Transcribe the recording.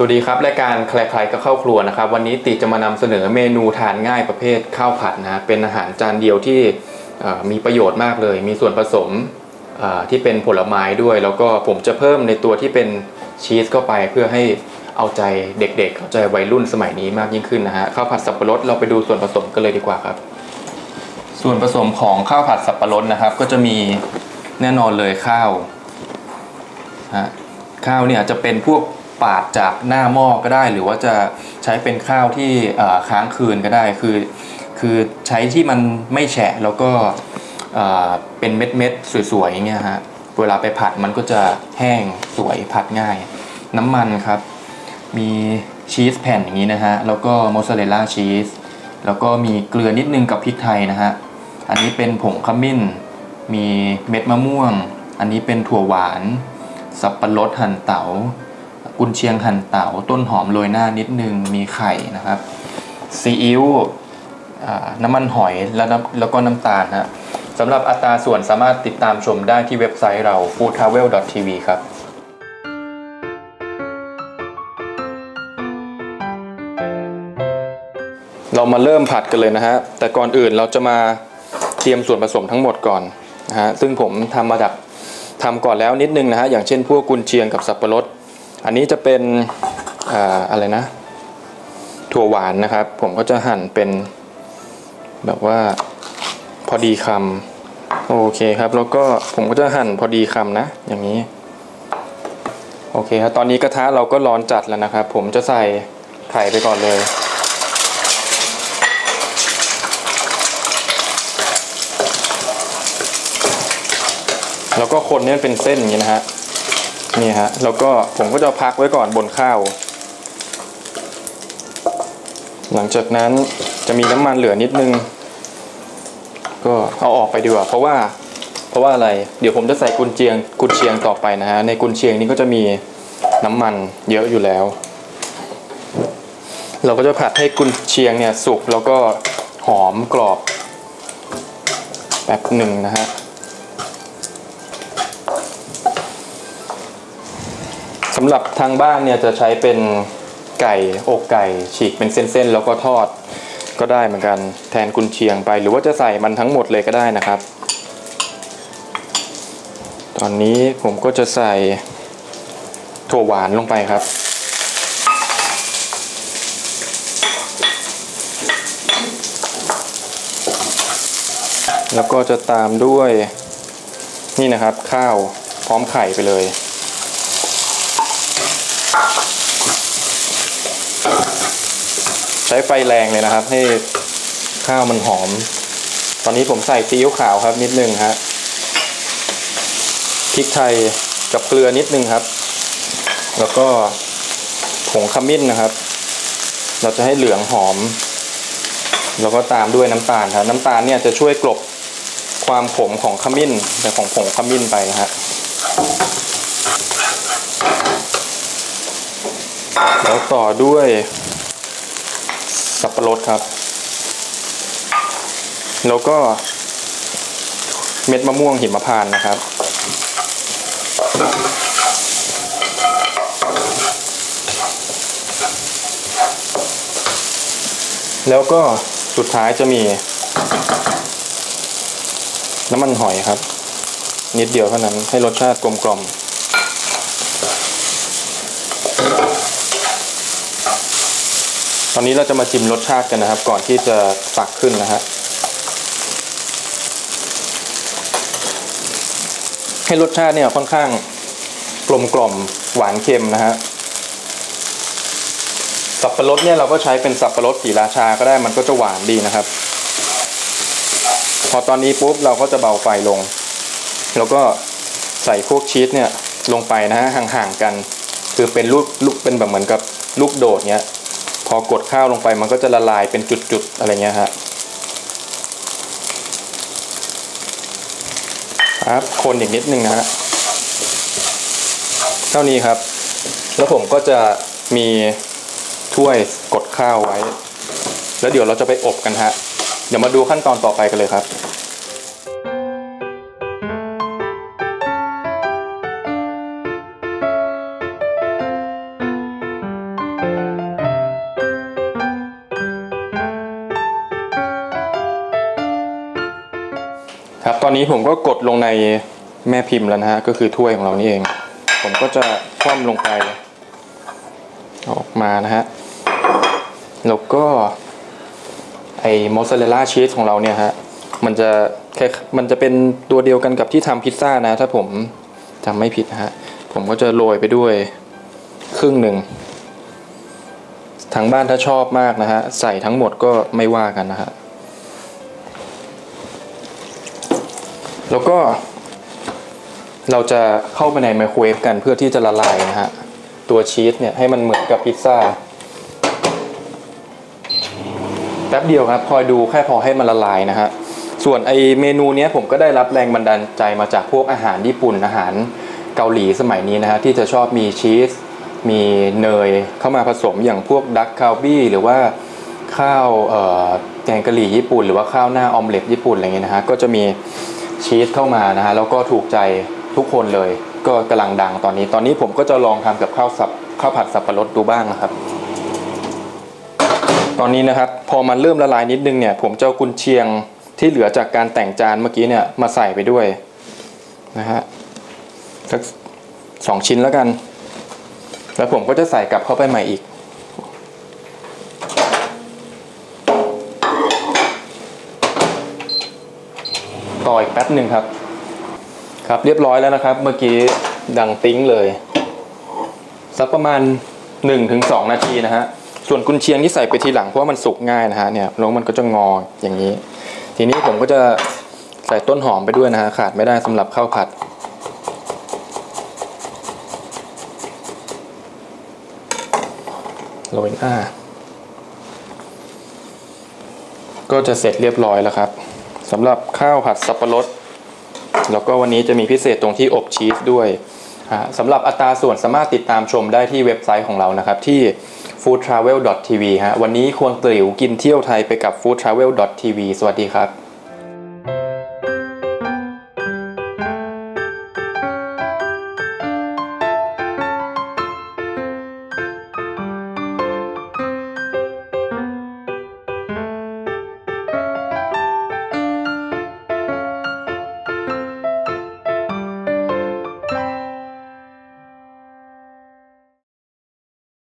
สวัสดีครับรายการใครๆก็เข้าครัวนะครับ วันนี้ติจะมานำเสนอเมนูทานง่ายประเภทข้าวผัดนะเป็นอาหารจานเดียวที่มีประโยชน์มากเลย มีส่วนผสมที่เป็นผลไม้ด้วย แล้วก็ผมจะเพิ่มในตัวที่เป็นชีสเข้าไปเพื่อให้เอาใจเด็กๆ เอาใจวัยรุ่นสมัยนี้มากยิ่งขึ้นนะฮะข้าวผัดสับปะรดเราไปดูส่วนผสมกันเลยดีกว่าครับ ส่วนผสมของข้าวผัดสับปะรดนะครับ ก็จะมีแน่นอนเลยข้าวฮะข้าวเนี่ยจะเป็นพวก ปาดจากหน้าหม้อก็ได้ หรือว่าจะใช้เป็นข้าวที่ค้างคืนก็ได้คือ คือใช้ที่มันไม่แฉะแล้วก็เป็นเม็ดเม็ดๆสวยๆอย่างเงี้ยฮะเวลาไปผัดมันก็จะแห้งสวยผัดง่าย น้ำมันครับ มีชีสแผ่นอย่างนี้นะฮะแล้วก็มอสซาเรลล่าชีสแล้วก็มีเกลือนิดนึงกับพริกไทยนะฮะอันนี้เป็นผงขมิ้น มีเม็ดมะม่วง อันนี้เป็นถั่วหวาน สับปะรดหั่นเตา๋า กุนเชียงหั่นเต๋าต้นหอมโรยหน้านิดนึงมีไข่นะครับซีอิ๊วน้ำมันหอยแล้วน้ำแล้วก็น้ำตาลนะสำหรับอัตราส่วนสามารถติดตามชมได้ที่เว็บไซต์เรา foodtravel.tv ครับเรามาเริ่มผัดกันเลยนะฮะ แต่ก่อนอื่นเราจะมาเตรียมส่วนผสมทั้งหมดก่อนนะฮะ ซึ่งผมทำมาจากทำก่อนแล้วนิดนึงนะฮะ อย่างเช่นพวกกุนเชียงกับสับปะรด อันนี้จะเป็นออะไรนะ ถั่วหวานนะครับ ผมก็จะหั่นเป็นแบบว่าพอดีคำโอเคครับ แล้วก็ผมก็จะหั่นพอดีคำนะ อย่างนี้ โอเคครับ ตอนนี้กระทะเราก็ร้อนจัดแล้วนะครับ ผมจะใส่ไข่ไปก่อนเลยแล้วก็คนนี่เป็นเส้นอย่างนี้นะฮะ นี่ฮะ แล้วก็ผมก็จะพักไว้ก่อนบนข้าว หลังจากนั้นจะมีน้ำมันเหลือนิดนึง ก็เอาออกไปดีกว่า เพราะว่า เพราะว่าอะไร เดี๋ยวผมจะใส่กุนเชียง กุนเชียงต่อไปนะฮะ ในกุนเชียงนี้ก็จะมีน้ำมันเยอะอยู่แล้ว เราก็จะผัดให้กุนเชียงเนี่ยสุกแล้วก็หอมกรอบแป๊บหนึ่งนะฮะ สำหรับทางบ้านเนี่ยจะใช้เป็นไก่อกไก่ ฉีกเป็นเส้นๆแล้วก็ทอดก็ได้เหมือนกันแทนกุนเชียงไป หรือว่าจะใส่มันทั้งหมดเลยก็ได้นะครับ ตอนนี้ผมก็จะใส่ถั่วหวานลงไปครับ แล้วก็จะตามด้วยนี่นะครับข้าวพร้อมไข่ไปเลย ใช้ไฟแรงเลยนะครับ ให้ข้าวมันหอม ตอนนี้ผมใส่ซีอิ๊วขาวครับ นิดนึงฮะพริกไทยกับเกลือนิดนึงครับ แล้วก็ผงขมิ้นนะครับ เราจะให้เหลืองหอม แล้วก็ตามด้วยน้ำตาลครับ น้ำตาลเนี่ยจะช่วยกลบความขมของขมิ้นแต่ของผงขมิ้นไปนะฮะแล้วต่อด้วย สับปะรดครับ แล้วก็เม็ดมะม่วงหิมพานต์นะครับ แล้วก็สุดท้ายจะมี น้ำมันหอยครับ นิดเดียวเท่านั้นให้รสชาติกลมกล่อม ตอนนี้เราจะมาชิมรสชาติกันนะครับ ก่อนที่จะตักขึ้นนะฮะให้รสชาติเนี่ยค่อนข้างกลมกล่อมหวานเค็มนะฮะสับปะรดเนี่ยเราก็ใช้เป็นสับปะรดสีราชาก็ได้มันก็จะหวานดีนะครับ พอตอนนี้ปุ๊บเราก็จะเบาไฟลง แล้วก็ใส่พวกชีสเนี่ยลงไปนะฮะห่างๆกัน คือเป็นลูกลูกเป็นแบบเหมือนกับลูกโดดเนี้ย พอกดข้าวลงไปมันก็จะละลายเป็นจุดๆอะไรเงี้ยฮะครับคนอีกนิดนึงนะฮะเท่านี้ครับ แล้วผมก็จะมีถ้วยกดข้าวไว้ แล้วเดี๋ยวเราจะไปอบกันฮะ เดี๋ยวมาดูขั้นตอนต่อไปกันเลยครับ ครับ ตอนนี้ผมก็กดลงในแม่พิมพ์แล้วนะฮะ ก็คือถ้วยของเรานี่เอง ผมก็จะคว่ำลงไปออกมานะฮะ แล้วก็ ไอ้มอสซาเรลล่าชีสของเราเนี่ยฮะ มันจะแค่มันจะเป็นตัวเดียวกันกับที่ทำพิซซ่านะ ถ้าผมจำไม่ผิดนะฮะ ผมก็จะโรยไปด้วยครึ่งหนึ่งทางบ้านถ้าชอบมากนะฮะ ใส่ทั้งหมดก็ไม่ว่ากันนะฮะ แล้วก็ เราจะเข้าไปในไมโครเวฟกันเพื่อที่จะละลายนะฮะ ตัวชีสเนี่ยให้มันเหมือนกับพิซซ่าแป๊บเดียวครับ คอยดูแค่พอให้มันละลายนะฮะ ส่วนไอเมนูเนี้ยผมก็ได้รับแรงบันดาลใจมาจากพวกอาหารญี่ปุ่นอาหารเกาหลีสมัยนี้นะฮะ ที่จะชอบมีชีส มีเนยเข้ามาผสมอย่างพวกดักคาบี้หรือว่าข้าวแกงกะหรี่ญี่ปุ่น หรือว่าข้าวหน้าออมเล็ตญี่ปุ่นอะไรเงี้ยนะฮะก็จะมี ชีสเข้ามานะฮะแล้วก็ถูกใจทุกคนเลย ก็กำลังดังตอนนี้ ตอนนี้ผมก็จะลองทำกับข้าวสับข้าวผัดสับปะรดดูบ้างนะครับ ตอนนี้นะครับพอมันเริ่มละลายนิดนึงเนี่ย ผมจะเอากุนเชียงที่เหลือจากการแต่งจานเมื่อกี้เนี่ยมาใส่ไปด้วยนะฮะสักสองชิ้นแล้วกัน แล้วผมก็จะใส่กลับเข้าไปใหม่อีก ต่ออีกแป๊บหนึ่งครับ ครับเรียบร้อยแล้วนะครับ เมื่อกี้ดังติ้งเลยสักประมาณ 1-2 นาทีนะฮะส่วนกุนเชียงที่ใส่ไปทีหลังเพราะว่ามันสุกง่ายนะฮะเนี่ยแล้วมันก็จะงออย่างนี้ ทีนี้ผมก็จะใส่ต้นหอมไปด้วยนะฮะขาดไม่ได้สำหรับข้าวผัด โรยหน้าก็จะเสร็จเรียบร้อยแล้วครับ สำหรับข้าวผัดสับปะรด แล้วก็วันนี้จะมีพิเศษตรงที่อบชีสด้วยสำหรับอัตราส่วนสามารถติดตามชมได้ที่เว็บไซต์ของเรานะครับ ที่ foodtravel.tv ฮะวันนี้ควงตริวกินเที่ยวไทยไปกับ foodtravel.tv สวัสดีครับ